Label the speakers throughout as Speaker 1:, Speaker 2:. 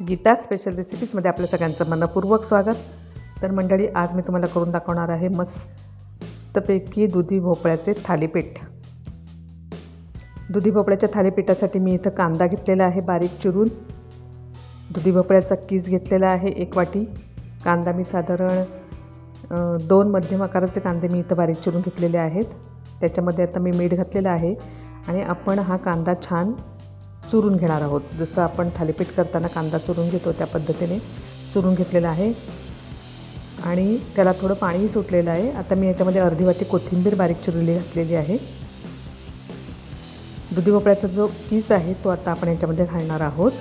Speaker 1: Gita special रेसिपीजमध्ये आपल्या सगळ्यांचं मनपूर्वक स्वागत. तर मंडळी आज मी तुम्हाला करून दाखवणार आहे मस्तपैकी दुधी भोपळ्याचे थालीपीठ. दुधी भोपळ्याच्या थालीपीठासाठी मी इथं कांदा घेतलेला आहे बारीक चिरून. दुधी भोपळ्याचा कीस घेतलेला आहे एक वाटी. कांदा मी साधारण दोन मध्यम आकाराचे कांदे मी इथं बारीक चिरून घेतलेले आहेत. त्याच्यामध्ये आता मी मीठ घातलेलं आहे आणि आपण हा कांदा छान चुरून घेणार आहोत. जसं आपण थालीपीठ करताना कांदा चुरून घेतो त्या पद्धतीने चुरून घेतलेला आहे. आणि त्याला थोडं पाणीही सुटलेलं आहे. आता मी याच्यामध्ये अर्धी वाटी कोथिंबीर बारीक चिरलेली घातलेली आहे. दुधी भोपळ्याचा जो पीस आहे तो आता आपण याच्यामध्ये घालणार आहोत.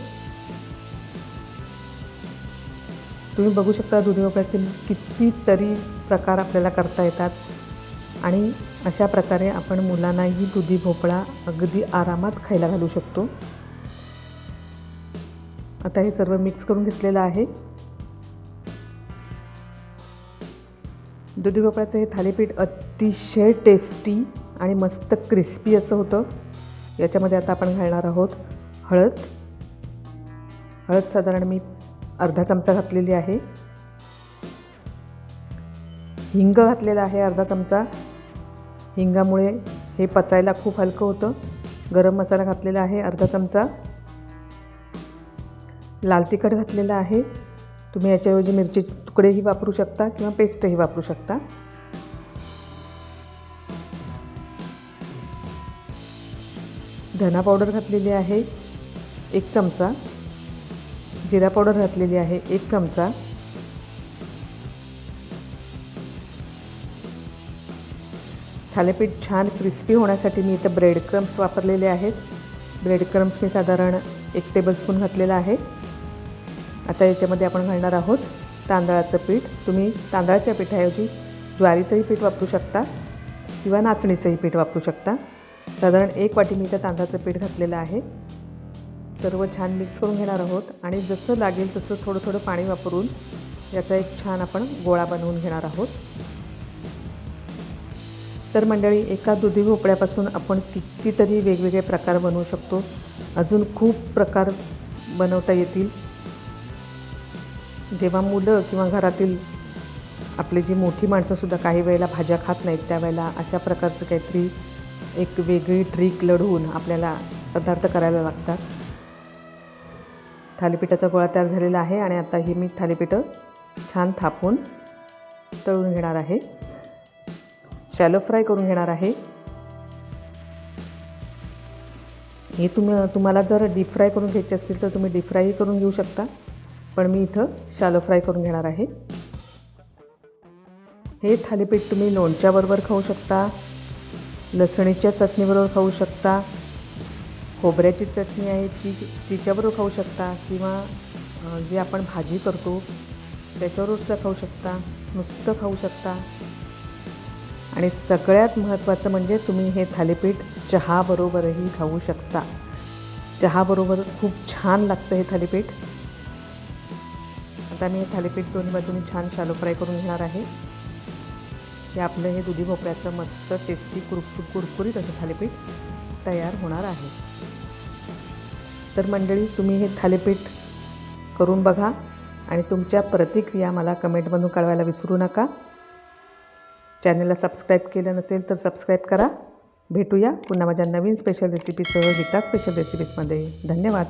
Speaker 1: तुम्ही बघू शकता दुधी भोपळ्याचे कितीतरी प्रकार आपल्याला करता येतात. आणि अशा प्रकारे आपण मुलांनाही दुधी भोपळा अगदी आरामात खायला घालू शकतो. आता हे सर्व मिक्स करून घेतलेलं आहे. दुधी भोपळ्याचं हे थालीपीठ अतिशय टेस्टी आणि मस्त क्रिस्पी असं होतं. याच्यामध्ये आता आपण घालणार आहोत हळद. हळद साधारण मी अर्धा चमचा घातलेली आहे. हिंग घातलेला आहे अर्धा चमचा. हिंगामुळे हे पचायला खूप हलकं होतं. गरम मसाला घातलेला आहे अर्धा चमचा. लाल तिखट घातलेला आहे. तुम्ही याच्याऐवजी मिरचीचे तुकडेही वापरू शकता किंवा पेस्टही वापरू शकता. धना पावडर घातलेली आहे एक चमचा. जिरा पावडर घातलेली आहे एक चमचा. थालीपीठ छान क्रिस्पी होण्यासाठी मी इथं ब्रेड क्रम्स वापरलेले आहेत. ब्रेड क्रम्स मी साधारण एक टेबलस्पून घातलेला आहे. आता याच्यामध्ये आपण घालणार आहोत तांदळाचं पीठ. तुम्ही तांदळाच्या पिठाऐवजी ज्वारीचंही पीठ वापरू शकता किंवा नाचणीचंही पीठ वापरू शकता. साधारण एक वाटी मी त्या तांदळाचं पीठ घातलेलं आहे. सर्व छान मिक्स करून घेणार आहोत आणि जसं लागेल तसं थोडं थोडं पाणी वापरून याचा एक छान आपण गोळा बनवून घेणार आहोत. तर मंडळी एका दुधी भोपळ्यापासून आपण कितीतरी वेगवेगळे प्रकार बनवू शकतो. अजून खूप प्रकार बनवता येतील. जेव्हा मुलं किंवा घरातील आपली जी मोठी माणसंसुद्धा काही वेळेला भाज्या खात नाहीत त्यावेळेला अशा प्रकारचं काहीतरी एक वेगळी ट्रिक लढवून आपल्याला पदार्थ करायला लागतात. थालीपीठाचा गोळा तयार झालेला आहे आणि आता ही मी थालीपीठं छान थापून तळून घेणार आहे. शॅलो फ्राय करून घेणार आहे. हे तुम्ही तुम्हाला जर डीप फ्राय करून घ्यायचे असतील तर तुम्ही डीप फ्रायही करून घेऊ शकता. पण मी इथं शालो फ्राय करून घेणार आहे. हे थालीपीठ तुम्ही लोणच्याबरोबर खाऊ शकता लसणीच्या चटणीबरोबर खाऊ शकता खोबऱ्याची चटणी आहे ती तिच्याबरोबर खाऊ शकता किंवा जी आपण भाजी करतो त्याच्याबरोबरसुद्धा खाऊ शकता नुसतं खाऊ शकता. आणि सगळ्यात महत्त्वाचं म्हणजे तुम्ही हे थालीपीठ चहाबरोबरही खाऊ शकता. चहाबरोबर खूप छान लागतं हे थालीपीठ. आता मी थालीपीठ दोन्ही बाजूनी छान शालो फ्राय करून घेणार आहे. हे आपलं हे दुधी भोपळ्याचं मस्त टेस्टी कुरकुर कुरकुरीत असं थालीपीठ तयार होणार आहे. तर मंडळी तुम्ही हे थालीपीठ करून बघा आणि तुमच्या प्रतिक्रिया मला कमेंटमधून कळवायला विसरू नका. चॅनलला सबस्क्राईब केलं नसेल तर सबस्क्राईब करा. भेटूया पुन्हा माझ्या नवीन स्पेशल रेसिपीसह गीता स्पेशल रेसिपीजमध्ये धन्यवाद.